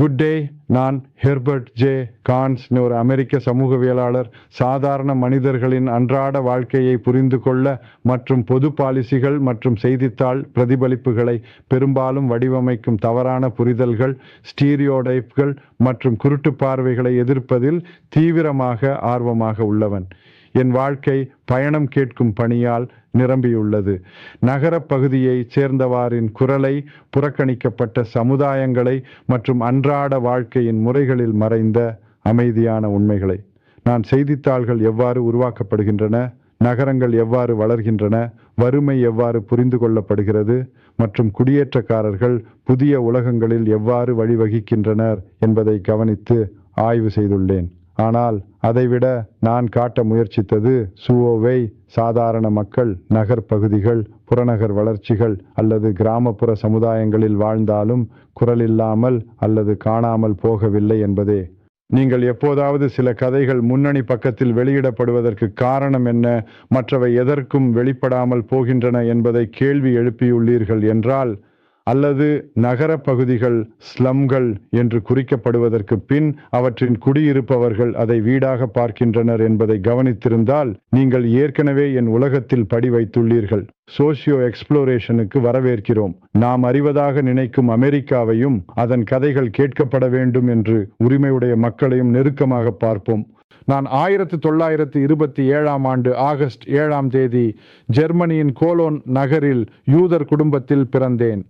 Good day நான் Herbert J. Cons ஒரு அமெரிக்க சமூகவியலாளர். சாதாரண மனிதர்களின் அன்றாட வாழ்க்கையை புரிந்து கொள்ள மற்றும் பொது பாலிசிகள் மற்றும் செய்தித்தாள் பிரதிபலிப்புகளை பெரும்பாலும் வடிவமைக்கும் தவறான புரிதல்கள் ஸ்டீரியோடைப்கள் மற்றும் குருட்டு பார்வைகளை எதிர்ப்பதில் தீவிரமாக ஆர்வமாக உள்ளவன். என் வாழ்க்கை பயணம் கேட்கும் பணியால் நிரம்பியுள்ளது. நகரப் பகுதியைச் சேர்ந்தவாரின் குரலை புறக்கணிக்கப்பட்ட சமுதாயங்களை மற்றும் அன்றாட வாழ்க்கையின் முறைகளில் மறைந்த அமைதியான உண்மைகளை. நான் செய்தித்தாள்கள் எவ்வாறு உருவாக்கப்படுகின்றன நகரங்கள் எவ்வாறு வளர்கின்றன வறுமை எவ்வாறு புரிந்து கொள்ளப்படுகிறது மற்றும் குடியேற்றக்காரர்கள் புதிய உலகங்களில் எவ்வாறு வழிவகிக்கின்றனர் என்பதை கவனித்து ஆய்வு செய்துள்ளேன். ஆனால் அதைவிட நான் காட்ட முயற்சித்தது சுவோவை சாதாரண மக்கள் நகர் பகுதிகள் புறநகர் வளர்ச்சிகள் அல்லது கிராமப்புற சமுதாயங்களில் வாழ்ந்தாலும் குரல் இல்லாமல் அல்லது காணாமல் போகவில்லை என்பதே. நீங்கள் எப்போதாவது சில கதைகள் முன்னணி பக்கத்தில் வெளியிடப்படுவதற்கு காரணம் என்ன மற்றவை எதற்கும் வெளிப்படாமல் போகின்றன என்பதை கேள்வி எழுப்பியுள்ளீர்கள் என்றால் அல்லது நகர பகுதிகள் ஸ்லம்கள் என்று குறிக்கப்படுவதற்கு பின் அவற்றின் குடியிருப்பவர்கள் அதை வீடாக பார்க்கின்றனர் என்பதை கவனித்திருந்தால் நீங்கள் ஏற்கனவே என் உலகத்தில் படி வைத்துள்ளீர்கள். சோசியோ எக்ஸ்ப்ளோரேஷனுக்கு வரவேற்கிறோம். நாம் அறிவதாக நினைக்கும் அமெரிக்காவையும் அதன் கதைகள் கேட்கப்பட வேண்டும் என்று உரிமையுடைய மக்களையும் நெருக்கமாக பார்ப்போம். நான் ஆயிரத்து தொள்ளாயிரத்து இருபத்தி ஏழாம் ஆண்டு ஆகஸ்ட் ஏழாம் தேதி ஜெர்மனியின் கோலோன் நகரில் யூதர் குடும்பத்தில் பிறந்தேன்.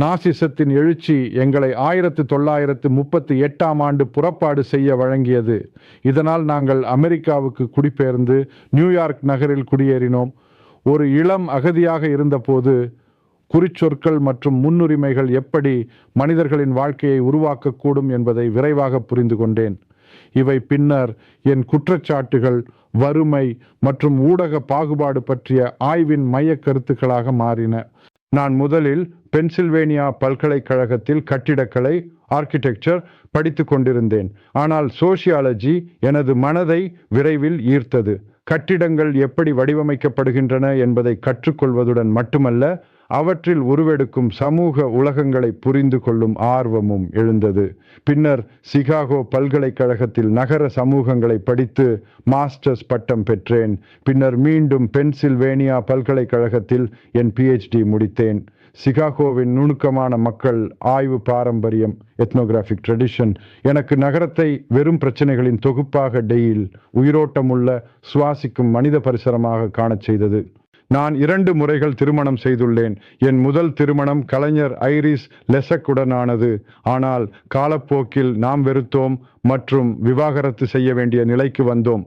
நாசிசத்தின் எழுச்சி எங்களை ஆயிரத்து தொள்ளாயிரத்து முப்பத்தி எட்டாம் ஆண்டு புறப்பாடு செய்ய வழங்கியது. இதனால் நாங்கள் அமெரிக்காவுக்கு குடிபெயர்ந்து நியூயார்க் நகரில் குடியேறினோம். ஒரு இளம் அகதியாக இருந்தபோது குறிச்சொற்கள் மற்றும் முன்னுரிமைகள் எப்படி மனிதர்களின் வாழ்க்கையை உருவாக்கக்கூடும் என்பதை விரைவாக புரிந்து கொண்டேன். இவை பின்னர் என் குற்றச்சாட்டுகள் வறுமை மற்றும் ஊடக பாகுபாடு பற்றிய ஆய்வின் மையக் கருத்துக்களாக மாறின. நான் முதலில் பென்சில்வேனியா பல்கலைக்கழகத்தில் கட்டிடக்கலை ஆர்கிடெக்சர் படித்து கொண்டிருந்தேன். ஆனால் சோசியாலஜி எனது மனதை விரைவில் ஈர்த்தது. கட்டிடங்கள் எப்படி வடிவமைக்கப்படுகின்றன என்பதை கற்றுக்கொள்வதுடன் மட்டுமல்ல அவற்றில் உருவெடுக்கும் சமூக உலகங்களை புரிந்து கொள்ளும் ஆர்வமும் எழுந்தது. பின்னர் சிகாகோ பல்கலைக்கழகத்தில் நகர சமூகங்களை படித்து மாஸ்டர்ஸ் பட்டம் பெற்றேன். பின்னர் மீண்டும் பென்சில்வேனியா பல்கலைக்கழகத்தில் என் பிஹெச்டி முடித்தேன். சிகாகோவின் நுணுக்கமான மக்கள் ஆய்வு பாரம்பரியம் எத்னோகிராஃபிக் ட்ரெடிஷன் எனக்கு நகரத்தை வெறும் பிரச்சனைகளின் தொகுப்பாக டெயில் உயிரோட்டமுள்ள சுவாசிக்கும் மனித பரிசரமாக காணச் செய்தது. நான் இரண்டு முறைகள் திருமணம் செய்துள்ளேன். என் முதல் திருமணம் கலைஞர் ஐரிஸ் லெசக்குடனானது. ஆனால் காலப்போக்கில் நாம் வெறுத்தோம் மற்றும் விவாகரத்து செய்ய வேண்டிய நிலைக்கு வந்தோம்.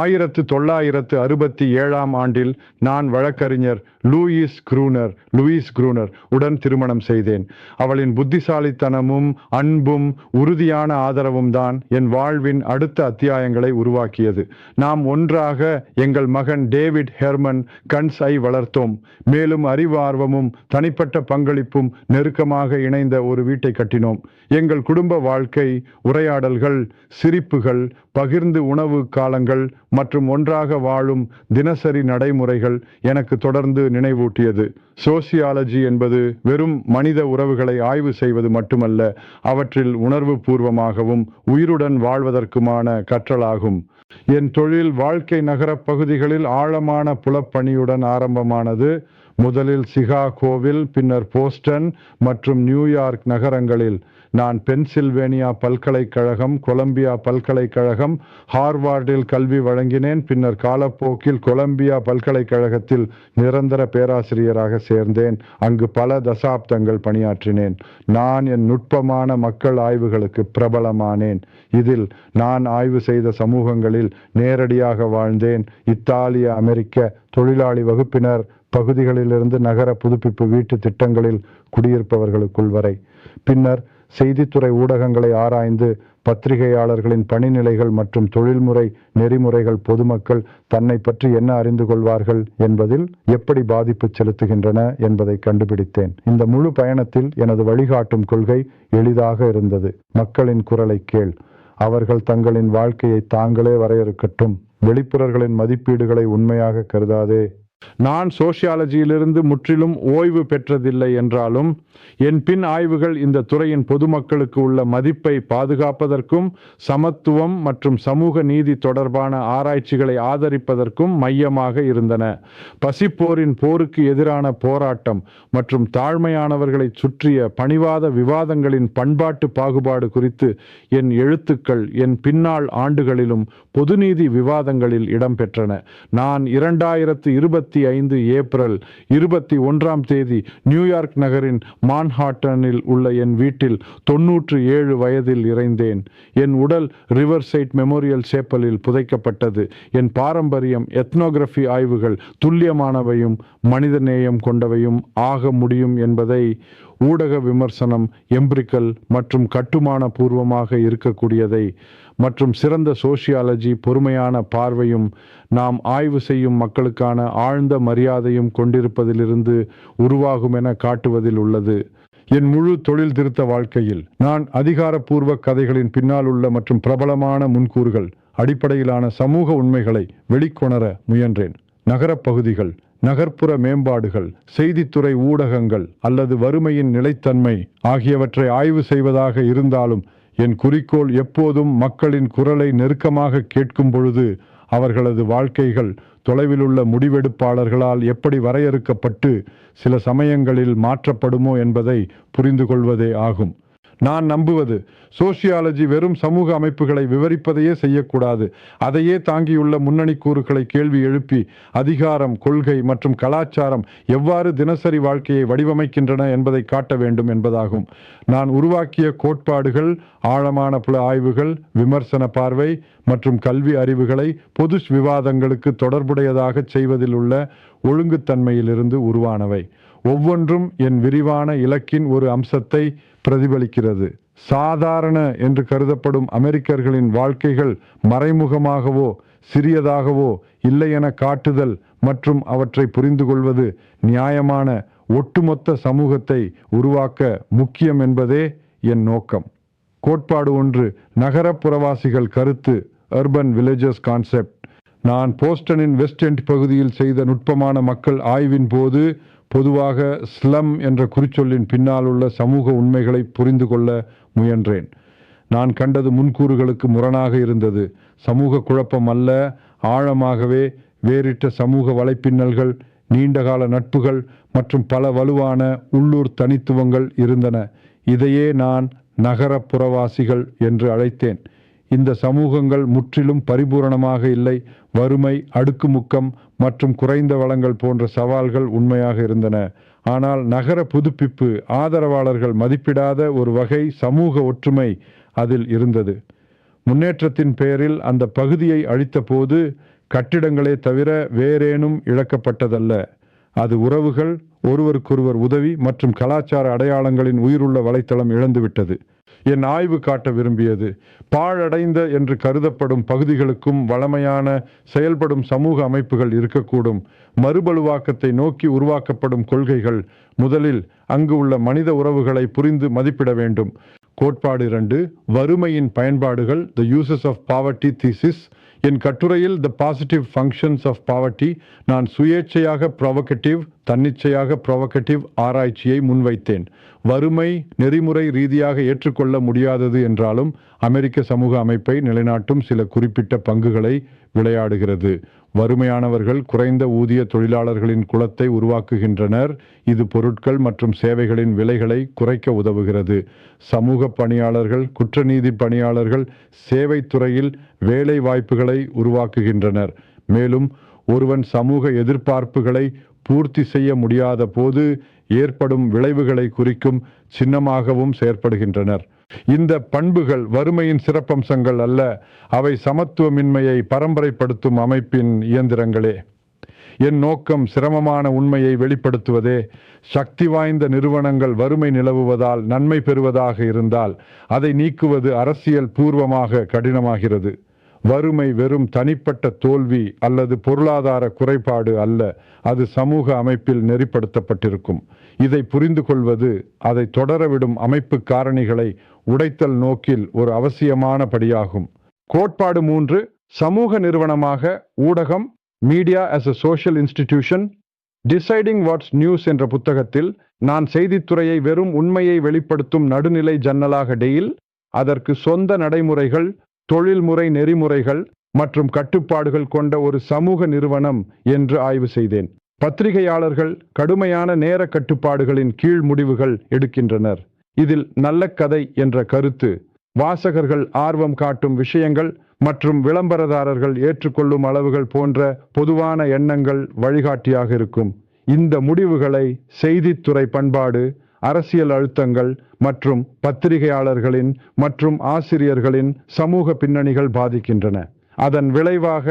ஆயிரத்து தொள்ளாயிரத்து அறுபத்தி ஏழாம் ஆண்டில் நான் வழக்கறிஞர் லூயிஸ் குரூனர் லூயிஸ் குரூனர் உடன் திருமணம் செய்தேன். அவளின் புத்திசாலித்தனமும் அன்பும் உறுதியான ஆதரவும் தான் என் வாழ்வின் அடுத்த அத்தியாயங்களை உருவாக்கியது. நாம் ஒன்றாக எங்கள் மகன் டேவிட் ஹெர்மன் கன்ஸை வளர்த்தோம். மேலும் அறிவார்வமும் தனிப்பட்ட பங்களிப்பும் நெருக்கமாக இணைந்த ஒரு வீட்டை கட்டினோம். எங்கள் குடும்ப வாழ்க்கை உரையாடல்கள் சிரிப்புகள் பகிர்ந்து உணவு காலங்கள் மற்றும் ஒன்றாக வாழும் தினசரி நடைமுறைகள் எனக்கு தொடர்ந்து நினைவூட்டியது. சோசியாலஜி என்பது வெறும் மனித உறவுகளை ஆய்வு செய்வது மட்டுமல்ல அவற்றில் உணர்வு பூர்வமாகவும் உயிருடன் வாழ்வதற்குமான கற்றலாகும். என் தொழில் வாழ்க்கை நகரப் பகுதிகளில் ஆழமான புலப்பணியுடன் ஆரம்பமானது. முதலில் சிகாகோவில் பின்னர் போஸ்டன் மற்றும் நியூயார்க் நகரங்களில். நான் பென்சில்வேனியா பல்கலைக்கழகம் கொலம்பியா பல்கலைக்கழகம் ஹார்வார்டில் கல்வி வழங்கினேன். பின்னர் காலப்போக்கில் கொலம்பியா பல்கலைக்கழகத்தில் நிரந்தர பேராசிரியராக சேர்ந்தேன். அங்கு பல தசாப்தங்கள் பணியாற்றினேன். நான் என் நுட்பமான மக்கள் ஆய்வுகளுக்கு பிரபலமானேன். இதில் நான் ஆய்வு செய்த சமூகங்களில் நேரடியாக வாழ்ந்தேன். இத்தாலிய அமெரிக்க தொழிலாளி வகுப்பினர் பகுதிகளிலிருந்து நகர புதுப்பிப்பு வீட்டு திட்டங்களில் குடியிருப்பவர்களுக்குள் வரை. பின்னர் செய்தித்துறை ஊடகங்களை ஆராய்ந்து பத்திரிகையாளர்களின் பணிநிலைகள் மற்றும் தொழில்முறை நெறிமுறைகள் பொதுமக்கள் தன்னை பற்றி என்ன அறிந்து கொள்வார்கள் என்பதில் எப்படி பாதிப்பு செலுத்துகின்றன என்பதை கண்டுபிடித்தேன். இந்த முழு பயணத்தில் எனது வழிகாட்டும் கொள்கை எளிதாக இருந்தது. மக்களின் குரலை கேள். அவர்கள் தங்களின் வாழ்க்கையை தாங்களே வரையறுக்கட்டும். வெளிப்புறர்களின் மதிப்பீடுகளை உண்மையாக கருதாதே. நான் சோசியாலஜியிலிருந்து முற்றிலும் ஓய்வு பெற்றதில்லை என்றாலும் என் பின் ஆய்வுகள் இந்த துறையின் பொதுமக்களுக்கு உள்ள மதிப்பை பாதுகாப்பதற்கும் சமத்துவம் மற்றும் சமூக நீதி தொடர்பான ஆராய்ச்சிகளை ஆதரிப்பதற்கும் மையமாக இருந்தன. பசிப்போரின் போருக்கு எதிரான போராட்டம் மற்றும் தாழ்மையானவர்களை சுற்றிய பணிவாத விவாதங்களின் பண்பாட்டு பாகுபாடு குறித்து என் எழுத்துக்கள் என் பின்னாள் ஆண்டுகளிலும் பொதுநீதி விவாதங்களில் இடம்பெற்றன. நான் இரண்டாயிரத்து இருபத்தி ஐந்து ஏப்ரல் இருபத்தி ஒன்றாம் தேதி நியூயார்க் நகரின் மான்ஹாட்டனில் உள்ள என் வீட்டில் தொன்னூற்று ஏழு வயதில் இறைந்தேன். என் உடல் ரிவர்சைட் மெமோரியல் சேப்பலில் புதைக்கப்பட்டது. என் பாரம்பரியம் எத்னோகிராஃபி ஆய்வுகள் துல்லியமானவையும் மனிதநேயம் கொண்டவையும் ஆக முடியும் என்பதை ஊடக விமர்சனம் எம்பிரிக்கல் மற்றும் கட்டுமான பூர்வமாக இருக்கக்கூடியதை மற்றும் சிறந்த சோசியாலஜி பொறுமையான பார்வையும் நாம் ஆய்வு செய்யும் மக்களுக்கான ஆழ்ந்த மரியாதையும் கொண்டிருப்பதிலிருந்து உருவாகும் என காட்டுவதில் உள்ளது. என் முழு தொழில் திருத்த வாழ்க்கையில் நான் அதிகாரப்பூர்வ கதைகளின் பின்னால் உள்ள மற்றும் பிரபலமான முன்கூறுகள் அடிப்படையிலான சமூக உண்மைகளை வெளிக்கொணர முயன்றேன். நகரப்பகுதிகள் நகர்ப்புற மேம்பாடுகள் செய்தித்துறை ஊடகங்கள் அல்லது வறுமையின் நிலைத்தன்மை ஆகியவற்றை ஆய்வு செய்வதாக இருந்தாலும் என் குறிக்கோள் எப்போதும் மக்களின் குரலை நெருக்கமாக கேட்கும் பொழுது அவர்களது வாழ்க்கைகள் தொலைவிலுள்ள முடிவெடுப்பாளர்களால் எப்படி வரையறுக்கப்பட்டு சில சமயங்களில் மாற்றப்படுமோ என்பதை புரிந்து கொள்வதே ஆகும். நான் நம்புவது. சோசியாலஜி வெறும் சமூக அமைப்புகளை விவரிப்பதையே செய்யக்கூடாது. அதையே தாங்கியுள்ள முன்னணி கூறுகளை கேள்வி எழுப்பி அதிகாரம் கொள்கை மற்றும் கலாச்சாரம் எவ்வாறு தினசரி வாழ்க்கையை வடிவமைக்கின்றன என்பதை காட்ட வேண்டும் என்பதாகும். நான் உருவாக்கிய கோட்பாடுகள் ஆழமான புல ஆய்வுகள் விமர்சன பார்வை மற்றும் கல்வி அறிவுகளை பொது விவாதங்களுக்கு தொடர்புடையதாக செய்வதில் உள்ள ஒழுங்குத்தன்மையிலிருந்து உருவானவை. ஒவ்வொன்றும் என் விரிவான இலக்கின் ஒரு அம்சத்தை பிரதிபலிக்கிறது. சாதாரண என்று கருதப்படும் அமெரிக்கர்களின் வாழ்க்கைகள் மறைமுகமாகவோ சிறியதாகவோ இல்லை என காட்டுதல் மற்றும் அவற்றை புரிந்து கொள்வது நியாயமான ஒட்டுமொத்த சமூகத்தை உருவாக்க முக்கியம் என்பதே என் நோக்கம். கோட்பாடு ஒன்று நகரப்புறவாசிகள் கருத்து அர்பன் வில்லேஜஸ் கான்செப்ட் நான் போஸ்டனின் வெஸ்ட் எண்ட் பகுதியில் செய்த நுட்பமான மக்கள் ஆய்வின் போது பொதுவாக ஸ்லம் என்ற குறிச்சொல்லின் பின்னால் உள்ள சமூக உண்மைகளை புரிந்து கொள்ள முயன்றேன். நான் கண்டது முன்கூறுகளுக்கு முரணாக இருந்தது. சமூக குழப்பம் அல்ல ஆழமாகவே வேறிட்ட சமூக வலைப்பின்னல்கள் நீண்டகால நட்புகள் மற்றும் பல வலுவான உள்ளூர் தனித்துவங்கள் இருந்தன. இதையே நான் நகரப்புறவாசிகள் என்று அழைத்தேன். இந்த சமூகங்கள் முற்றிலும் பரிபூரணமாக இல்லை. வறுமை அடுக்குமுக்கம் மற்றும் குறைந்த வளங்கள் போன்ற சவால்கள் உண்மையாக இருந்தன. ஆனால் நகர புதுப்பிப்பு ஆதரவாளர்கள் மதிப்பிடாத ஒரு வகை சமூக ஒற்றுமை அதில் இருந்தது. முன்னேற்றத்தின் பெயரில் அந்த பகுதியை அழித்தபோது கட்டிடங்களே தவிர வேறேனும் இழக்கப்பட்டதல்ல. அது உறவுகள் ஒருவருக்கொருவர் உதவி மற்றும் கலாச்சார அடையாளங்களின் உயிருள்ள வலைத்தளம் இழந்துவிட்டது. என் ஆய்வு காட்ட விரும்பியது. பாழடைந்த என்று கருதப்படும் பகுதிகளுக்கும் வளமையான செயல்படும் சமூக அமைப்புகள் இருக்கக்கூடும். மறுபலுவாக்கத்தை நோக்கி உருவாக்கப்படும் கொள்கைகள் முதலில் அங்கு உள்ள மனித உறவுகளை புரிந்து மதிப்பிட வேண்டும். கோட்பாடு இரண்டு வறுமையின் பயன்பாடுகள் the uses of poverty thesis என் கட்டுரையில் the positive functions of poverty நான் சுயேட்சையாக ப்ரொவகட்டிவ் தன்னிச்சையாக ப்ரொவகட்டிவ் ஆராய்ச்சியை முன்வைத்தேன். வறுமை நெறிமுறை ரீதியாக ஏற்றுக்கொள்ள முடியாதது என்றாலும் அமெரிக்க சமூக அமைப்பை நிலைநாட்டும் சில குறிப்பிட்ட பங்குகளை விளையாடுகிறது. வறுமையானவர்கள் குறைந்த ஊதிய தொழிலாளர்களின் குலத்தை உருவாக்குகின்றனர். இது பொருட்கள் மற்றும் சேவைகளின் விலைகளை குறைக்க உதவுகிறது. சமூக பணியாளர்கள் குற்றநீதி பணியாளர்கள் சேவைத்துறையில் வேலை வாய்ப்புகளை உருவாக்குகின்றனர். மேலும் ஒருவன் சமூக எதிர்பார்ப்புகளை பூர்த்தி செய்ய முடியாத போது ஏற்படும் விளைவுகளை குறிக்கும் சின்னமாகவும் செயற்படுகின்றனர். இந்த பண்புகள் வறுமையின் சிறப்பம்சங்கள் அல்ல அவை சமத்துவமின்மையை பரம்பரைப்படுத்தும் அமைப்பின் இயந்திரங்களே. என் நோக்கம் சிரமமான உண்மையை வெளிப்படுத்துவதே. சக்தி வாய்ந்த நிறுவனங்கள் வறுமை நிலவுவதால் நன்மை பெறுவதாக இருந்தால் அதை நீக்குவது அரசியல் பூர்வமாக கடினமாகிறது. வறுமை வெறும் தனிப்பட்ட தோல்வி அல்லது பொருளாதார குறைபாடு அல்ல அது சமூக அமைப்பில் நெறிப்படுத்தப்பட்டிருக்கும். இதை புரிந்து கொள்வது அதை தொடரவிடும் அமைப்பு காரணிகளை உடைத்தல் நோக்கில் ஒரு அவசியமான படியாகும் கோட்பாடு மூன்று சமூக நிறுவனமாக ஊடகம் media as a social institution deciding what's news என்ற புத்தகத்தில் நான் செய்தித்துறையை வெறும் உண்மையை வெளிப்படுத்தும் நடுநிலை ஜன்னலாக டெயில் அதற்கு சொந்த நடைமுறைகள் தொழில்முறை நெறிமுறைகள் மற்றும் கட்டுப்பாடுகள் கொண்ட ஒரு சமூக நிறுவனம் என்று ஆய்வு செய்தேன். பத்திரிகையாளர்கள் கடுமையான நேர கட்டுப்பாடுகளின் கீழ் முடிவுகள் எடுக்கின்றனர். இதில் நல்ல கதை என்ற கருத்து. வாசகர்கள் ஆர்வம் காட்டும் விஷயங்கள் மற்றும் விளம்பரதாரர்கள் ஏற்றுக்கொள்ளும் அளவுகள் போன்ற பொதுவான எண்ணங்கள் வழிகாட்டியாக இருக்கும். இந்த முடிவுகளை செய்தித்துறை பண்பாடு அரசியல் அழுத்தங்கள் மற்றும் பத்திரிகையாளர்களின் மற்றும் ஆசிரியர்களின் சமூக பின்னணிகள் பாதிக்கின்றன. அதன் விளைவாக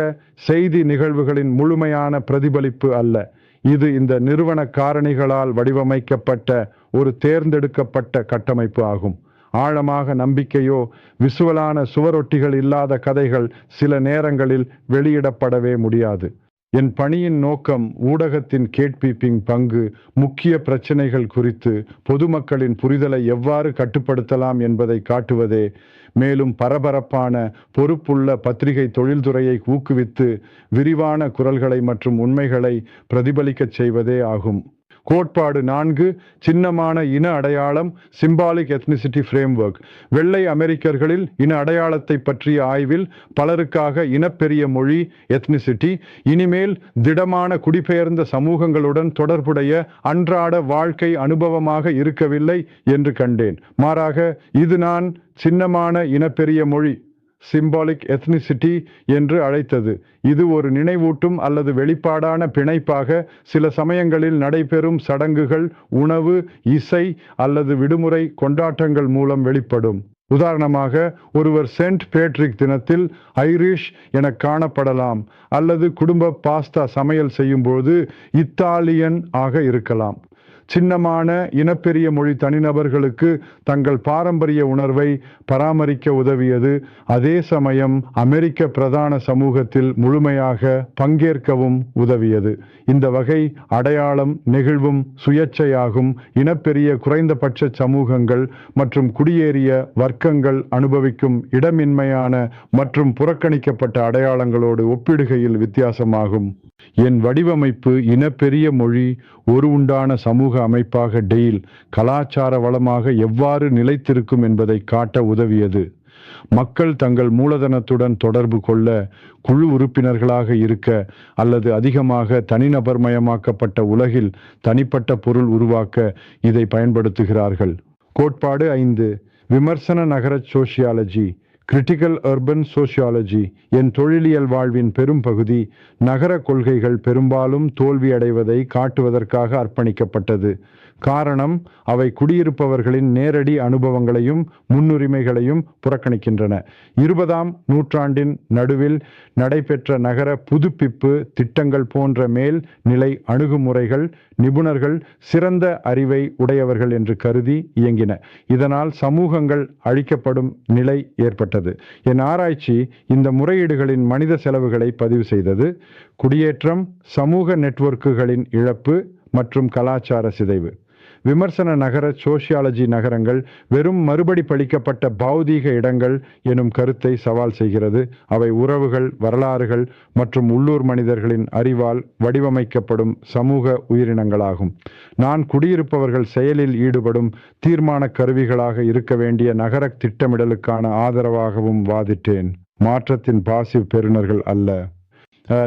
செய்தி நிகழ்வுகளின் முழுமையான பிரதிபலிப்பு அல்ல. இது இந்த நிறுவன காரணிகளால் வடிவமைக்கப்பட்ட ஒரு தேர்ந்தெடுக்கப்பட்ட கட்டமைப்பு ஆகும். ஆழமாக நம்பிக்கையோ விசுவலான சுவரொட்டிகள் இல்லாத கதைகள் சில நேரங்களில் வெளியிடப்படவே முடியாது. என் பணியின் நோக்கம் ஊடகத்தின் கேட்பீப்பிங் பங்கு முக்கிய பிரச்சனைகள் குறித்து பொதுமக்களின் புரிதலை எவ்வாறு கட்டுப்படுத்தலாம் என்பதை காட்டுவதே மேலும் பரபரப்பான பொறுப்புள்ள பத்திரிகை தொழில்துறையை ஊக்குவித்து விரிவான குரல்களை மற்றும் உண்மைகளை பிரதிபலிக்கச் செய்வதே ஆகும். கோட்பாடு நான்கு சின்னமான இன அடையாளம் சிம்பாலிக் எத்னிசிட்டி ஃப்ரேம்வொர்க் வெள்ளை அமெரிக்கர்களில் இன அடையாளத்தை பற்றிய ஆய்வில் பலருக்காக இனப்பெரிய மொழி எத்னிசிட்டி இனிமேல் திடமான குடிபெயர்ந்த சமூகங்களுடன் தொடர்புடைய அன்றாட வாழ்க்கை அனுபவமாக இருக்கவில்லை என்று கண்டேன். மாறாக இது நான் சின்னமான இனப்பெரிய மொழி. சிம்பாலிக் எத்னிசிட்டி என்று அழைத்தது. இது ஒரு நினைவூட்டும் அல்லது வெளிப்பாடான பிணைப்பாக சில சமயங்களில் நடைபெறும் சடங்குகள் உணவு இசை அல்லது விடுமுறை கொண்டாட்டங்கள் மூலம் வெளிப்படும். உதாரணமாக ஒருவர் சென்ட் பேட்ரிக் தினத்தில் ஐரிஷ் என காணப்படலாம் அல்லது குடும்ப பாஸ்தா சமையல் செய்யும்போது இத்தாலியன் ஆக இருக்கலாம். சின்னமான இனப்பெரிய மொழி தனிநபர்களுக்கு தங்கள் பாரம்பரிய உணர்வை பராமரிக்க உதவியது. அதே சமயம் அமெரிக்க பிரதான சமூகத்தில் முழுமையாக பங்கேற்கவும் உதவியது. இந்த வகை அடையாளம் நெகிழ்வும் சுயேட்சையாகும் இனப்பெரிய குறைந்தபட்ச சமூகங்கள் மற்றும் குடியேறிய வர்க்கங்கள் அனுபவிக்கும் இடமின்மையான மற்றும் புறக்கணிக்கப்பட்ட அடையாளங்களோடு ஒப்பிடுகையில் வித்தியாசமாகும். என் வடிவமைப்பு இனப்பெரிய மொழி ஒரு உண்டான சமூக அமைப்பாக டெயில் கலாச்சார வளமாக எவ்வாறு நிலைத்திருக்கும் என்பதை காட்ட உதவியது. மக்கள் தங்கள் மூலதனத்துடன் தொடர்பு கொள்ள குழு உறுப்பினர்களாக இருக்க அல்லது அதிகமாக தனிநபர்மயமாக்கப்பட்ட உலகில் தனிப்பட்ட பொருள் உருவாக்க இதை பயன்படுத்துகிறார்கள். கோட்பாடு ஐந்து. விமர்சன நகர சோசியாலஜி. கிரிட்டிக்கல் அர்பன் சோசியாலஜி என் தொழிலியல் வாழ்வின் பெரும் பகுதி நகர கொள்கைகள் பெரும்பாலும் தோல்வியடைவதை காட்டுவதற்காக அர்ப்பணிக்கப்பட்டது. காரணம் அவை குடியிருப்பவர்களின் நேரடி அனுபவங்களையும் முன்னுரிமைகளையும் புறக்கணிக்கின்றன. இருபதாம் நூற்றாண்டின் நடுவில் நடைபெற்ற நகர புதுப்பிப்பு திட்டங்கள் போன்ற மேல் நிலை அணுகுமுறைகள் நிபுணர்கள் சிறந்த அறிவை உடையவர்கள் என்று கருதி இயங்கின. இதனால் சமூகங்கள் அழிக்கப்படும் நிலை ஏற்பட்டது. என் ஆராய்ச்சி இந்த முறையீடுகளின் மனித செலவுகளை பதிவு செய்தது. குடியேற்றம் சமூக நெட்வொர்க்குகளின் இழப்பு மற்றும் கலாச்சார சிதைவு. விமர்சன நகர சோஷியாலஜி நகரங்கள் வெறும் மறுபடி பழிக்கப்பட்ட பௌதீக இடங்கள் எனும் கருத்தை சவால் செய்கிறது. அவை உறவுகள் வரலாறுகள் மற்றும் உள்ளூர் மனிதர்களின் அறிவால் வடிவமைக்கப்படும் சமூக உயிரினங்களாகும். நான் குடியிருப்பவர்கள் செயலில் ஈடுபடும் தீர்மான கருவிகளாக இருக்க வேண்டிய நகர திட்டமிடலுக்கான ஆதரவாகவும் வாதிட்டேன். மாற்றத்தின் பாசிவ் பெறுநர்கள் அல்ல.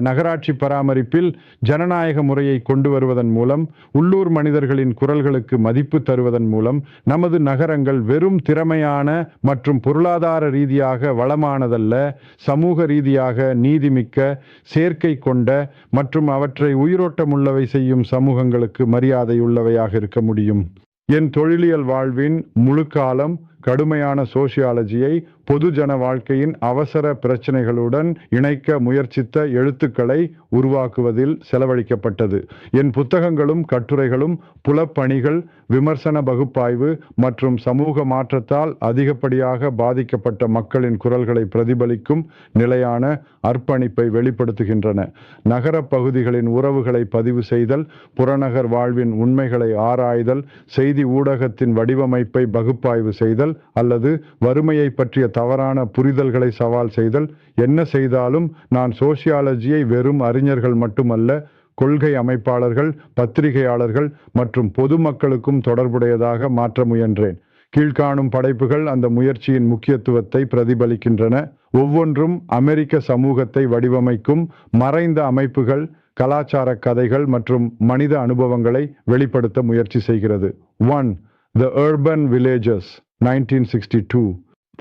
நகராட்சி பராமரிப்பில் ஜனநாயக முறையை கொண்டு வருவதன் மூலம் உள்ளூர் மனிதர்களின் குரல்களுக்கு மதிப்பு தருவதன் மூலம் நமது நகரங்கள் வெறும் திறமையான மற்றும் பொருளாதார ரீதியாக வளமானதல்ல சமூக ரீதியாக நீதிமிக்க சேர்க்கை கொண்ட மற்றும் அவற்றை உயிரோட்டமுள்ளவை செய்யும் சமூகங்களுக்கு மரியாதை உள்ளவையாக இருக்க முடியும். என் தொழிலியல் வாழ்வின் முழு காலம் கடுமையான சோசியாலஜியை பொதுஜன வாழ்க்கையின் அவசர பிரச்சனைகளுடன் இணைக்க முயற்சித்த எழுத்துக்களை உருவாக்குவதில் செலவழிக்கப்பட்டது. என் புத்தகங்களும் கட்டுரைகளும் புலப்பணிகள் விமர்சன பகுப்பாய்வு மற்றும் சமூக மாற்றத்தால் அதிகப்படியாக பாதிக்கப்பட்ட மக்களின் குரல்களை பிரதிபலிக்கும் நிலையான அர்ப்பணிப்பை வெளிப்படுத்துகின்றன. நகர பகுதிகளின் உறவுகளை பதிவு செய்தல் புறநகர் வாழ்வின் உண்மைகளை ஆராய்தல் செய்தி ஊடகத்தின் வடிவமைப்பை பகுப்பாய்வு செய்தல் அல்லது வறுமையை பற்றிய தவறான புரிதல்களை சவால் செய்தல். என்ன செய்தாலும் நான் சோசியாலஜியை வெறும் அறிஞர்கள் மட்டுமல்ல கொள்கை அமைப்பாளர்கள் பத்திரிகையாளர்கள் மற்றும் பொதுமக்களுக்கும் தொடர்புடையதாக மாற்ற முயன்றேன். கீழ்காணும் படைப்புகள் அந்த முயற்சியின் முக்கியத்துவத்தை பிரதிபலிக்கின்றன. ஒவ்வொன்றும் அமெரிக்க சமூகத்தை வடிவமைக்கும் மறைந்த அமைப்புகள் கலாச்சார கதைகள் மற்றும் மனித அனுபவங்களை வெளிப்படுத்த முயற்சி செய்கிறது. One the urban villagers. Nineteen sixty two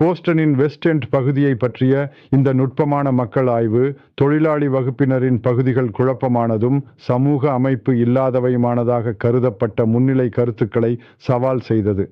போஸ்டனின் west end பகுதியை பற்றிய இந்த நுட்பமான மக்கள் ஆய்வு தொழிலாளி வகுப்பினரின் பகுதிகள் குழப்பமானதும் சமூக அமைப்பு இல்லாதவையுமானதாக கருதப்பட்ட முன்னிலை கருத்துக்களை சவால் செய்தது.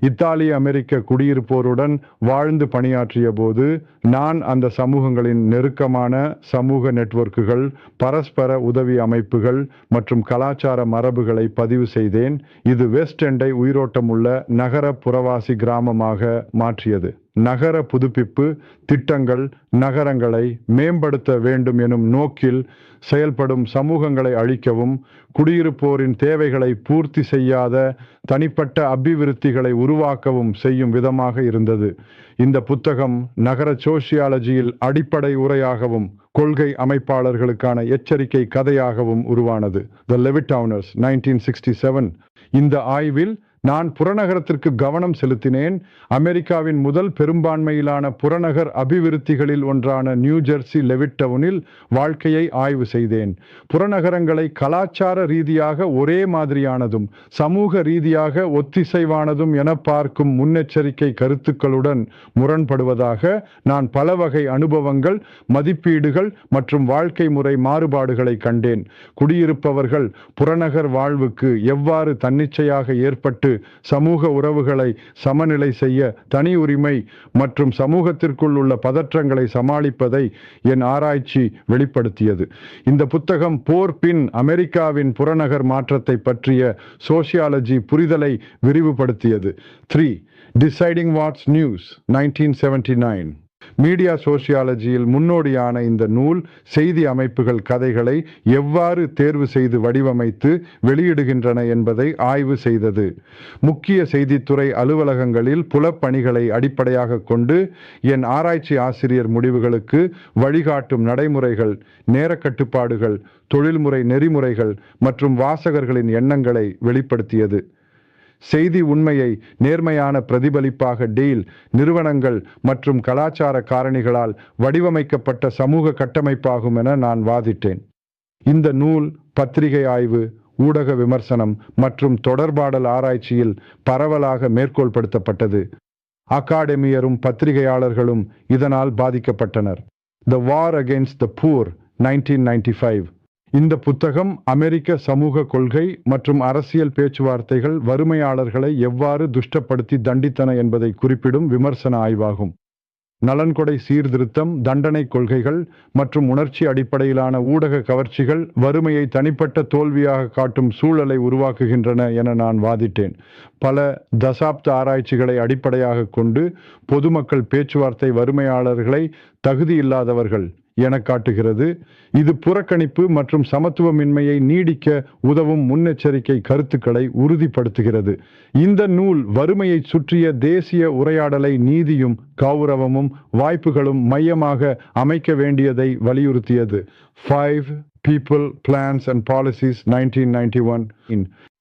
இத்தாலிய அமெரிக்க குடியிருப்போருடன் வாழ்ந்து பணியாற்றிய போது நான் அந்த சமூகங்களின் நெருக்கமான சமூக நெட்வொர்க்குகள் பரஸ்பர உதவி அமைப்புகள் மற்றும் கலாச்சார மரபுகளை பதிவு செய்தேன். இது வெஸ்ட் எண்டை உயிரோட்டமுள்ள நகர புறவாசி கிராமமாக மாற்றியது. நகர புதுப்பிப்பு திட்டங்கள் நகரங்களை மேம்படுத்த வேண்டும் எனும் நோக்கில் செயல்படும் சமூகங்களை அழிக்கவும் குடியிருப்போரின் தேவைகளை பூர்த்தி செய்யாத தனிப்பட்ட அபிவிருத்திகளை உருவாக்கவும் செய்யும் விதமாக இருந்தது. இந்த புத்தகம் நகர சோசியாலஜியில் அடிப்படை உரையாகவும் கொள்கை அமைப்பாளர்களுக்கான எச்சரிக்கை கதையாகவும் உருவானது. The Levittowners nineteen sixty seven இந்த ஆய்வில் நான் புறநகரத்திற்கு கவனம் செலுத்தினேன். அமெரிக்காவின் முதல் பெரும்பான்மையிலான புறநகர் அபிவிருத்திகளில் ஒன்றான நியூ ஜெர்சி லெவிட்டவுனில் வாழ்க்கையை ஆய்வு செய்தேன். புறநகரங்களை கலாச்சார ரீதியாக ஒரே மாதிரியானதும் சமூக ரீதியாக ஒத்திசைவானதும் என பார்க்கும் முன்னெச்சரிக்கை கருத்துக்களுடன் முரண்படுவதாக நான் பல வகை அனுபவங்கள் மதிப்பீடுகள் மற்றும் வாழ்க்கை முறை மாறுபாடுகளை கண்டேன். குடியிருப்பவர்கள் புறநகர் வாழ்வுக்கு எவ்வாறு தன்னிச்சையாக ஏற்பட்டு சமூக உறவுகளை சமநிலை செய்ய தனி உரிமை மற்றும் சமூகத்திற்குள் உள்ள பதற்றங்களை சமாளிப்பதை என் ஆராய்ச்சி வெளிப்படுத்தியது. இந்த புத்தகம் போர் பின் அமெரிக்காவின் புறநகர் மாற்றத்தை பற்றிய சோசியாலஜி புரிதலை விரிவுபடுத்தியது. Three deciding what's news nineteen seventy nine media சோசியாலஜியில் முன்னோடியான இந்த நூல் செய்தி அமைப்புகள் கதைகளை எவ்வாறு தேர்வு செய்து வடிவமைத்து வெளியிடுகின்றன என்பதை ஆய்வு செய்தது. முக்கிய செய்தித்துறை அலுவலகங்களில் புலப்பணிகளை அடிப்படையாக கொண்டு என் ஆராய்ச்சி ஆசிரியர் முடிவுகளுக்கு வழிகாட்டும் நடைமுறைகள் நேர கட்டுப்பாடுகள் தொழில்முறை நெறிமுறைகள் மற்றும் வாசகர்களின் எண்ணங்களை வெளிப்படுத்தியது. செய்தி உண்மையை நேர்மையான பிரதிபலிப்பாக டீல் நிறுவனங்கள் மற்றும் கலாச்சார காரணிகளால் வடிவமைக்கப்பட்ட சமூக கட்டமைப்பாகும் என நான் வாதிட்டேன். இந்த நூல் பத்திரிகை ஆய்வு ஊடக விமர்சனம் மற்றும் தொடர்பாடல் ஆராய்ச்சியில் பரவலாக மேற்கோள்படுத்தப்பட்டது. அகாடமியரும் பத்திரிகையாளர்களும் இதனால் பாதிக்கப்பட்டனர். The war against the poor nineteen ninety five இந்த புத்தகம் அமெரிக்க சமூக கொள்கை மற்றும் அரசியல் பேச்சுவார்த்தைகள் வறுமையாளர்களை எவ்வாறு துஷ்டப்படுத்தி தண்டித்தன என்பதை குறிப்பிடும் விமர்சன ஆய்வாகும். நலன்கொடை சீர்திருத்தம் தண்டனை கொள்கைகள் மற்றும் உணர்ச்சி அடிப்படையிலான ஊடக கவர்ச்சிகள் வறுமையை தனிப்பட்ட தோல்வியாக காட்டும் சூழலை உருவாக்குகின்றன என நான் வாதிட்டேன். பல தசாப்த ஆராய்ச்சிகளை அடிப்படையாக கொண்டு பொதுமக்கள் பேச்சுவார்த்தை வறுமையாளர்களை தகுதியில்லாதவர்கள் என காட்டுகிறது. இது புறக்கணிப்பு மற்றும் சமத்துவமின்மையை நீடிக்க உதவும் முன்னெச்சரிக்கை கருத்துக்களை உறுதிப்படுத்துகிறது. இந்த நூல் வறுமையை சுற்றிய தேசிய உரையாடலை நீதியும் கௌரவமும் வாய்ப்புகளும் மையமாக அமைக்க வேண்டியதை வலியுறுத்தியது. Five people plans and policies nineteen ninety one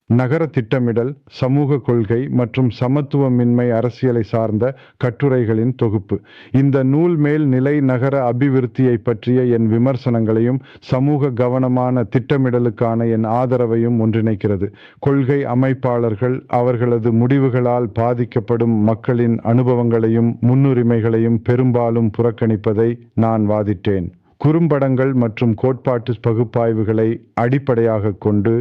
நகர திட்டமிடல் சமூக கொள்கை மற்றும் சமத்துவமின்மை அரசியலை சார்ந்த கட்டுரைகளின் தொகுப்பு. இந்த நூல் மேல் நிலை நகர அபிவிருத்தியை பற்றிய என் விமர்சனங்களையும் சமூக கவனமான திட்டமிடலுக்கான என் ஆதரவையும் ஒன்றிணைக்கிறது. கொள்கை அமைப்பாளர்கள் அவர்களது முடிவுகளால் பாதிக்கப்படும் மக்களின் அனுபவங்களையும் முன்னுரிமைகளையும் பெரும்பாலும் புறக்கணிப்பதை நான் வாதிட்டேன். குறும்படங்கள் மற்றும் கோட்பாட்டு பகுப்பாய்வுகளை அடிப்படையாக கொண்டு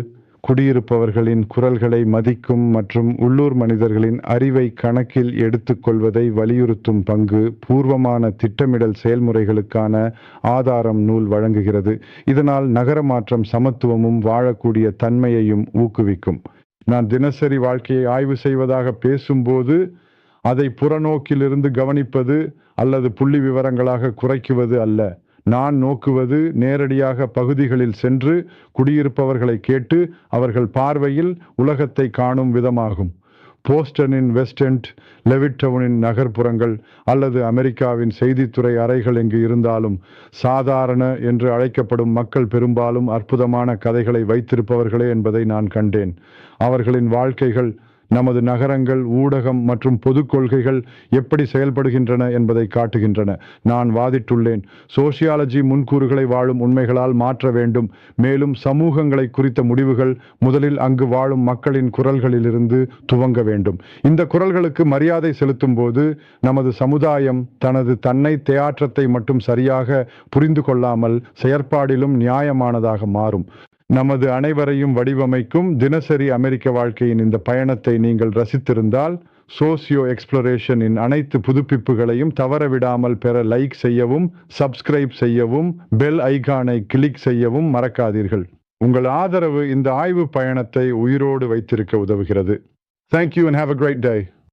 குடியிருப்பவர்களின் குரல்களை மதிக்கும் மற்றும் உள்ளூர் மனிதர்களின் அறிவை கணக்கில் எடுத்துக்கொள்வதை வலியுறுத்தும் பங்கு பூர்வமான திட்டமிடல் செயல்முறைகளுக்கான ஆதாரம் நூல் வழங்குகிறது. இதனால் நகர மாற்றம் சமத்துவமும் வாழக்கூடிய தன்மையையும் ஊக்குவிக்கும். நான் தினசரி வாழ்க்கையை ஆய்வு செய்வதாக பேசும்போது அதை புறநோக்கிலிருந்து கவனிப்பது அல்லது புள்ளி விவரங்களாக குறைக்குவது அல்ல. நான் நோக்குவது நேரடியாக பகுதிகளில் சென்று குடியிருப்பவர்களை கேட்டு அவர்கள் பார்வையில் உலகத்தை காணும் விதமாகும். போஸ்டனின் வெஸ்ட் லெவிட்டவுனின் நகர்ப்புறங்கள் அல்லது அமெரிக்காவின் செய்தித்துறை அறைகள் எங்கு இருந்தாலும் சாதாரண என்று அழைக்கப்படும் மக்கள் பெரும்பாலும் அற்புதமான கதைகளை வைத்திருப்பவர்களே என்பதை நான் கண்டேன். அவர்களின் வாழ்க்கைகள் நமது நகரங்கள் ஊடகம் மற்றும் பொது கொள்கைகள் எப்படி செயல்படுகின்றன என்பதை காட்டுகின்றன. நான் வாதிட்டுள்ளேன். சோசியாலஜி முன்கூறுகளை வாழும் உண்மைகளால் மாற்ற வேண்டும். மேலும் சமூகங்களை குறித்த முடிவுகள் முதலில் அங்கு வாழும் மக்களின் குரல்களிலிருந்து துவங்க வேண்டும். இந்த குரல்களுக்கு மரியாதை செலுத்தும் போது நமது சமுதாயம் தனது தன்னை தேயாற்றத்தை மட்டும் சரியாக புரிந்து கொள்ளாமல் செயற்பாடிலும் நியாயமானதாக மாறும். நமது அனைவரையும் வடிவமைக்கும் தினசரி அமெரிக்க வாழ்க்கையின் இந்த பயணத்தை நீங்கள் ரசித்திருந்தால் சோசியோ எக்ஸ்ப்ளோரேஷனின் அனைத்து புதுப்பிப்புகளையும் தவறவிடாமல் பெற லைக் செய்யவும் சப்ஸ்கிரைப் செய்யவும் பெல் ஐகானை கிளிக் செய்யவும் மறக்காதீர்கள். உங்கள் ஆதரவு இந்த ஆய்வு பயணத்தை உயிரோடு வைத்திருக்க உதவுகிறது. Thank you and have a great day